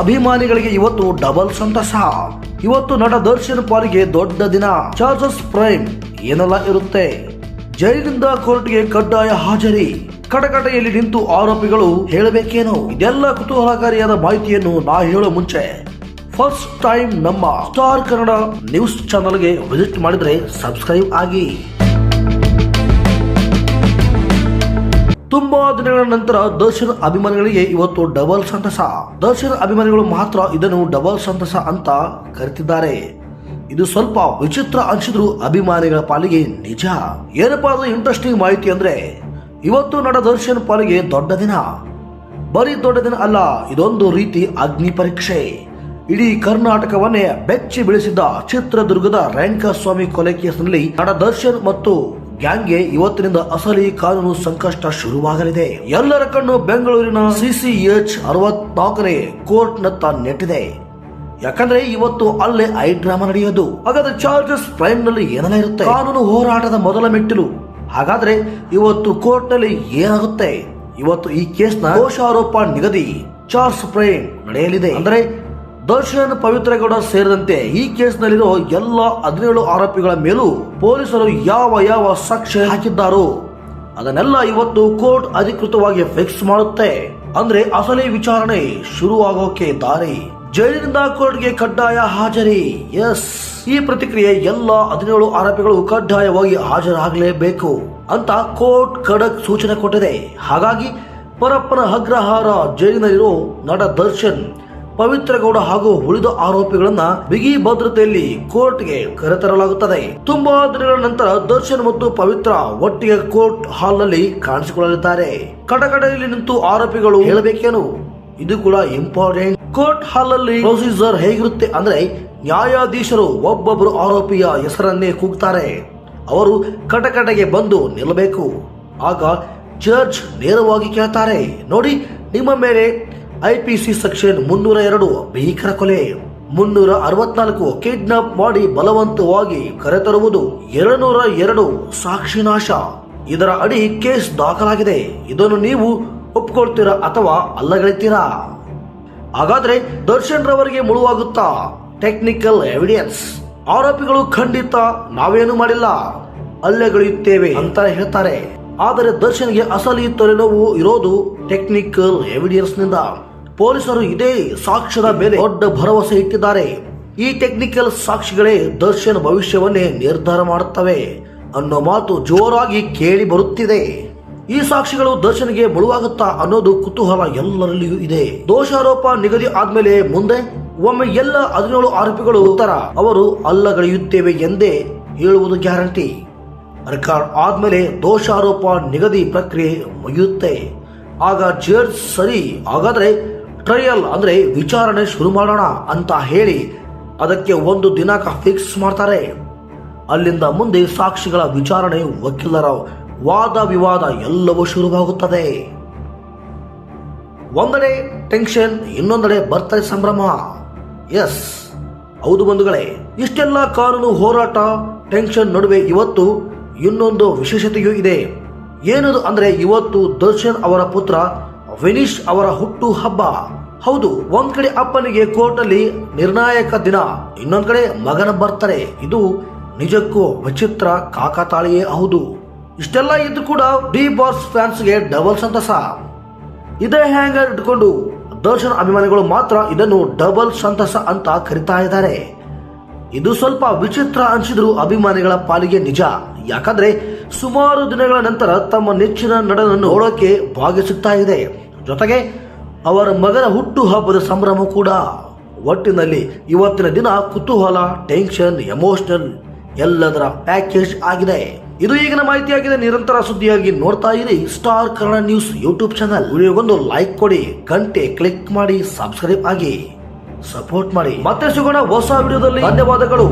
ಅಭಿಮಾನಿಗಳಿಗೆ ಇವತ್ತು ಡಬಲ್ ಸಂತಸ. ಇವತ್ತು ನಟ ದರ್ಶನ್ ಪಾಲಿಗೆ ದೊಡ್ಡ ದಿನ. ಚಾರ್ಜಸ್ ಪ್ರೈಮ್ ಏನೆಲ್ಲ ಇರುತ್ತೆ. ಜೈಲಿನಿಂದ ಕೋರ್ಟ್ಗೆ ಕಡ್ಡಾಯ ಹಾಜರಿ. ಕಟಕಟೆಯಲ್ಲಿ ನಿಂತು ಆರೋಪಿಗಳು ಹೇಳಬೇಕೇನು? ಇದೆಲ್ಲ ಕುತೂಹಲಕಾರಿಯಾದ ಮಾಹಿತಿಯನ್ನು ನಾ ಹೇಳೋ ಮುಂಚೆ. ಫಸ್ಟ್ ಟೈಮ್ ನಮ್ಮ ಸ್ಟಾರ್ ಕನ್ನಡ ನ್ಯೂಸ್ ಚಾನಲ್ಗೆ ವಿಸಿಟ್ ಮಾಡಿದ್ರೆ ಸಬ್ಸ್ಕ್ರೈಬ್ ಆಗಿ. ತುಂಬಾ ದಿನಗಳ ನಂತರ ದರ್ಶನ್ ಅಭಿಮಾನಿಗಳಿಗೆ ಇವತ್ತು ಡಬಲ್ ಸಂತಸ. ದರ್ಶನ್ ಅಭಿಮಾನಿಗಳು ಮಾತ್ರ ಇದನ್ನು ಡಬಲ್ ಸಂತಸ ಅಂತ ಕರೆತಿದ್ದಾರೆ. ಇದು ಸ್ವಲ್ಪ ವಿಚಿತ್ರ ಅನಿಸಿದ್ರು ಅಭಿಮಾನಿಗಳ ಪಾಲಿಗೆ ನಿಜ. ಏನಪ್ಪಾ ಅದು ಇಂಟ್ರೆಸ್ಟಿಂಗ್ ಮಾಹಿತಿ ಅಂದ್ರೆ, ಇವತ್ತು ನಡ ದರ್ಶನ್ ಪಾಲಿಗೆ ದೊಡ್ಡ ದಿನ. ಬರೀ ದೊಡ್ಡ ದಿನ ಅಲ್ಲ, ಇದೊಂದು ರೀತಿ ಅಗ್ನಿ ಪರೀಕ್ಷೆ. ಇಡೀ ಕರ್ನಾಟಕವನ್ನೇ ಬೆಚ್ಚಿ ಬೀಳಿಸಿದ್ದ ಚಿತ್ರದುರ್ಗದ ರೇಣುಕಾ ಸ್ವಾಮಿ ಕೊಲೆ ಕೇಸ್ನಲ್ಲಿ ನಟ ದರ್ಶನ್ ಮತ್ತು ಗ್ಯಾಂಗ್ಗೆ ಇವತ್ತಿನಿಂದ ಅಸಲಿ ಕಾನೂನು ಸಂಕಷ್ಟ ಶುರುವಾಗಲಿದೆ. ಎಲ್ಲರ ಕಣ್ಣು ಬೆಂಗಳೂರಿನ ಸಿಸಿಎಚ್ ಅರವತ್ನಾಲ್ಕನೇ ಕೋರ್ಟ್ನತ್ತ ನೆಟ್ಟಿದೆ. ಯಾಕಂದ್ರೆ ಇವತ್ತು ಅಲ್ಲೇ ಐ ಡ್ರಾಮಾ ನಡೆಯೋದು. ಹಾಗಾದ್ರೆ ಚಾರ್ಜಸ್ ಪ್ರೈಮ್ನಲ್ಲಿ ಏನೆಲ್ಲ ಇರುತ್ತೆ? ಕಾನೂನು ಹೋರಾಟದ ಮೊದಲ ಮೆಟ್ಟಿಲು. ಹಾಗಾದ್ರೆ ಇವತ್ತು ಕೋರ್ಟ್ನಲ್ಲಿ ಏನಾಗುತ್ತೆ? ಇವತ್ತು ಈ ಕೇಸ್ನ ದೋಷಾರೋಪ ನಿಗದಿ ಚಾರ್ಜ್ ಪ್ರೈಮ್ ನಡೆಯಲಿದೆ. ಅಂದ್ರೆ ದರ್ಶನ್ ಪವಿತ್ರಗೌಡ ಸೇರಿದಂತೆ ಈ ಕೇಸ್ನಲ್ಲಿರೋ ಎಲ್ಲ ಹದಿನೇಳು ಆರೋಪಿಗಳ ಮೇಲೂ ಪೊಲೀಸರು ಯಾವ ಯಾವ ಸಾಕ್ಷ್ಯ ಹಾಕಿದ್ದಾರೋ ಅದನ್ನೆಲ್ಲ ಇವತ್ತು ಕೋರ್ಟ್ ಅಧಿಕೃತವಾಗಿ ಫಿಕ್ಸ್ ಮಾಡುತ್ತೆ. ಅಂದ್ರೆ ಅಸಲಿ ವಿಚಾರಣೆ ಶುರುವಾಗೋಕೆ ದಾರಿ. ಜೈಲಿನಿಂದ ಕೋರ್ಟ್ಗೆ ಕಡ್ಡಾಯ ಹಾಜರಿ. ಎಸ್ ಈ ಪ್ರತಿಕ್ರಿಯೆ ಎಲ್ಲ ಹದಿನೇಳು ಆರೋಪಿಗಳು ಕಡ್ಡಾಯವಾಗಿ ಹಾಜರಾಗಲೇಬೇಕು ಅಂತ ಕೋರ್ಟ್ ಖಡಕ್ ಸೂಚನೆ ಕೊಟ್ಟಿದೆ. ಹಾಗಾಗಿ ಪರಪ್ಪನ ಅಗ್ರಹಾರ ಜೈಲಿನಲ್ಲಿರೋ ನಟ ದರ್ಶನ್ ಪವಿತ್ರ ಗೌಡ ಹಾಗೂ ಉಳಿದ ಆರೋಪಿಗಳನ್ನ ಬಿಗಿ ಭದ್ರತೆಯಲ್ಲಿ ಕೋರ್ಟ್ಗೆ ಕರೆತರಲಾಗುತ್ತದೆ. ತುಂಬಾ ದಿನಗಳ ನಂತರ ದರ್ಶನ್ ಮತ್ತು ಪವಿತ್ರ ಒಟ್ಟಿಗೆ ಕೋರ್ಟ್ ಹಾಲ್ನಲ್ಲಿ ಕಾಣಿಸಿಕೊಳ್ಳಲಿದ್ದಾರೆ. ಕಟಕಡೆಯಲ್ಲಿ ನಿಂತು ಆರೋಪಿಗಳು ಹೇಳಬೇಕೇನು? ಇದು ಕೂಡ ಇಂಪಾರ್ಟೆಂಟ್. ಕೋರ್ಟ್ ಹಾಲ್ನಲ್ಲಿ ಪ್ರೊಸೀಜರ್ ಹೇಗಿರುತ್ತೆ ಅಂದ್ರೆ ನ್ಯಾಯಾಧೀಶರು ಒಬ್ಬೊಬ್ಬರು ಆರೋಪಿಯ ಹೆಸರನ್ನೇ ಕೂಗ್ತಾರೆ. ಅವರು ಕಟಕಟೆಗೆ ಬಂದು ನಿಲ್ಲಬೇಕು. ಆಗ ಜಡ್ಜ್ ನೇರವಾಗಿ ಕೇಳ್ತಾರೆ. ನೋಡಿ, ನಿಮ್ಮ ಮೇಲೆ ಐಪಿಸಿ ಸೆಕ್ಷನ್ ಮುನ್ನೂರ ಎರಡು, ಭೀಕರ ಕೊಲೆ. ಮುನ್ನೂರ ಅರವತ್ನಾಲ್ಕು, ಕಿಡ್ನಾಪ್ ಮಾಡಿ ಬಲವಂತವಾಗಿ ಕರೆತರುವುದು ಎರಡುನೂರ ಎರಡು ಸಾಕ್ಷಿನಾಶ ಇದರ ಅಡಿ ಕೇಸ್ ದಾಖಲಾಗಿದೆ. ಇದನ್ನು ನೀವು ಒಪ್ಕೊಳ್ತೀರಾ ಅಥವಾ ಅಲ್ಲಗಳಿತೀರಾ ಹಾಗಾದ್ರೆ ದರ್ಶನ್ ರವರಿಗೆ ಮುಳುವಾಗುತ್ತಾ? Technical evidence. ಆರೋಪಿಗಳು ಖಂಡಿತ ನಾವೇನು ಮಾಡಿಲ್ಲ. ಅಲ್ಲೆಗಳೆಯುತ್ತೇವೆ ಅಂತ ಹೇಳ್ತಾರೆ. ಆದರೆ ದರ್ಶನ್ಗೆ ಅಸಲಿ ತಲೆನೋವು ಇರೋದು ಟೆಕ್ನಿಕಲ್ ಎವಿಡೆನ್ಸ್ನಿಂದ ಪೊಲೀಸರು ಇದೇ ಸಾಕ್ಷ್ಯದ ಮೇಲೆ ದೊಡ್ಡ ಭರವಸೆ ಇಟ್ಟಿದ್ದಾರೆ. ಈ ಟೆಕ್ನಿಕಲ್ ಸಾಕ್ಷಿಗಳೇ ದರ್ಶನ್ ಭವಿಷ್ಯವನ್ನೇ ನಿರ್ಧಾರ ಮಾಡುತ್ತವೆ ಅನ್ನೋ ಮಾತು ಜೋರಾಗಿ ಕೇಳಿ ಬರುತ್ತಿದೆ. ಈ ಸಾಕ್ಷಿಗಳು ದರ್ಶನ್ಗೆ ಮುಳುವಾಗುತ್ತಾ ಅನ್ನೋದು ಕುತೂಹಲ ಎಲ್ಲರಲ್ಲಿಯೂ ಇದೆ. ದೋಷಾರೋಪ ನಿಗದಿ ಆದ್ಮೇಲೆ ಮುಂದೆ ಒಮ್ಮೆ ಎಲ್ಲ ಹದಿನೇಳು ಆರೋಪಿಗಳು ಉತ್ತರ ಅವರು ಅಲ್ಲಗಳೆಯುತ್ತೇವೆ ಎಂದೇ ಹೇಳುವುದು ಗ್ಯಾರಂಟಿ. ರೆಕಾರ್ಡ್ ಆದ್ಮೇಲೆ ದೋಷಾರೋಪ ನಿಗದಿ ಪ್ರಕ್ರಿಯೆ ಮುಗಿಯುತ್ತೆ. ಆಗ ಜಡ್ಜ್ ಸರಿ ಹಾಗಾದ್ರೆ ಟ್ರಯಲ್ ಅಂದರೆ ವಿಚಾರಣೆ ಶುರು ಮಾಡೋಣ ಅಂತ ಹೇಳಿ ಅದಕ್ಕೆ ಒಂದು ದಿನಾಂಕ ಫಿಕ್ಸ್ ಮಾಡ್ತಾರೆ. ಅಲ್ಲಿಂದ ಮುಂದೆ ಸಾಕ್ಷಿಗಳ ವಿಚಾರಣೆ ವಕೀಲರ ವಾದ ವಿವಾದ ಎಲ್ಲವೂ ಶುರುವಾಗುತ್ತದೆ. ಒಂದೆಡೆ ಟೆನ್ಷನ್ ಇನ್ನೊಂದೆಡೆ ಬರ್ತದೆ ಸಂಭ್ರಮ. ಎಸ್ ಹೌದು ಬಂಧುಗಳೇ, ಇಷ್ಟೆಲ್ಲ ಕಾನೂನು ಹೋರಾಟ ಟೆನ್ಷನ್ ನಡುವೆ ಇವತ್ತು ಇನ್ನೊಂದು ವಿಶೇಷತೆಯೂ ಇದೆ. ಏನದು ಅಂದ್ರೆ ಇವತ್ತು ದರ್ಶನ್ ಅವರ ಪುತ್ರ ವಿನೀಶ್ ಅವರ ಹುಟ್ಟು ಹಬ್ಬ. ಹೌದು, ಒಂದ್ ಕಡೆ ಅಪ್ಪನಿಗೆ ಕೋರ್ಟ್ ಅಲ್ಲಿ ನಿರ್ಣಾಯಕ ದಿನ, ಇನ್ನೊಂದ್ ಕಡೆ ಮಗನ ಬರ್ತಾರೆ ಇದು ನಿಜಕ್ಕೂ ವಿಚಿತ್ರ ಕಾಕತಾಳಿಯೇ ಹೌದು. ಇಷ್ಟೆಲ್ಲ ಇದ್ದು ಕೂಡ ಡಿ ಬಾಸ್ ಫ್ಯಾನ್ಸ್ಗೆ ಡಬಲ್ ಸಂತಸ. ಇದೇ ಹ್ಯಾಂಗರ್ ಇಟ್ಕೊಂಡು ದರ್ಶನ್ ಅಭಿಮಾನಿಗಳು ಮಾತ್ರ ಇದನ್ನು ಡಬಲ್ ಸಂತಸ ಅಂತ ಕರಿತಾ ಇದ್ದಾರೆ. ಇದು ಸ್ವಲ್ಪ ವಿಚಿತ್ರ ಅನಿಸಿದ್ರು ಅಭಿಮಾನಿಗಳ ಪಾಲಿಗೆ ನಿಜ. ಯಾಕಂದ್ರೆ ಸುಮಾರು ದಿನಗಳ ನಂತರ ತಮ್ಮ ನೆಚ್ಚಿನ ನಡನನ್ನು ನೋಡೋಕೆ ಭಾಗಿಸುತ್ತಾ ಇದೆ. ಜೊತೆಗೆ ಅವರ ಮಗನ ಹುಟ್ಟು ಹಬ್ಬದ ಸಂಭ್ರಮ ಕೂಡ. ಒಟ್ಟಿನಲ್ಲಿ ಇವತ್ತಿನ ದಿನ ಕುತೂಹಲ, ಟೆನ್ಷನ್, ಎಮೋಷನಲ್ ಎಲ್ಲದರ ಪ್ಯಾಕೇಜ್ ಆಗಿದೆ. ಇದು ಈಗಿನ ಮಾಹಿತಿಯಾಗಿದೆ. ನಿರಂತರ ಸುದ್ದಿಯಾಗಿ ನೋಡ್ತಾ ಇರಿ star Kannada news YouTube channel. ವಿಡಿಯೋಗೊಂದು like ಕೊಡಿ, ಗಂಟೆ ಕ್ಲಿಕ್ ಮಾಡಿ, ಸಬ್ಸ್ಕ್ರೈಬ್ ಆಗಿ ಸಪೋರ್ಟ್ ಮಾಡಿ. ಮತ್ತೆ ಸಿಗೋಣ ಹೊಸ ವಿಡಿಯೋದಲ್ಲಿ. ಧನ್ಯವಾದಗಳು.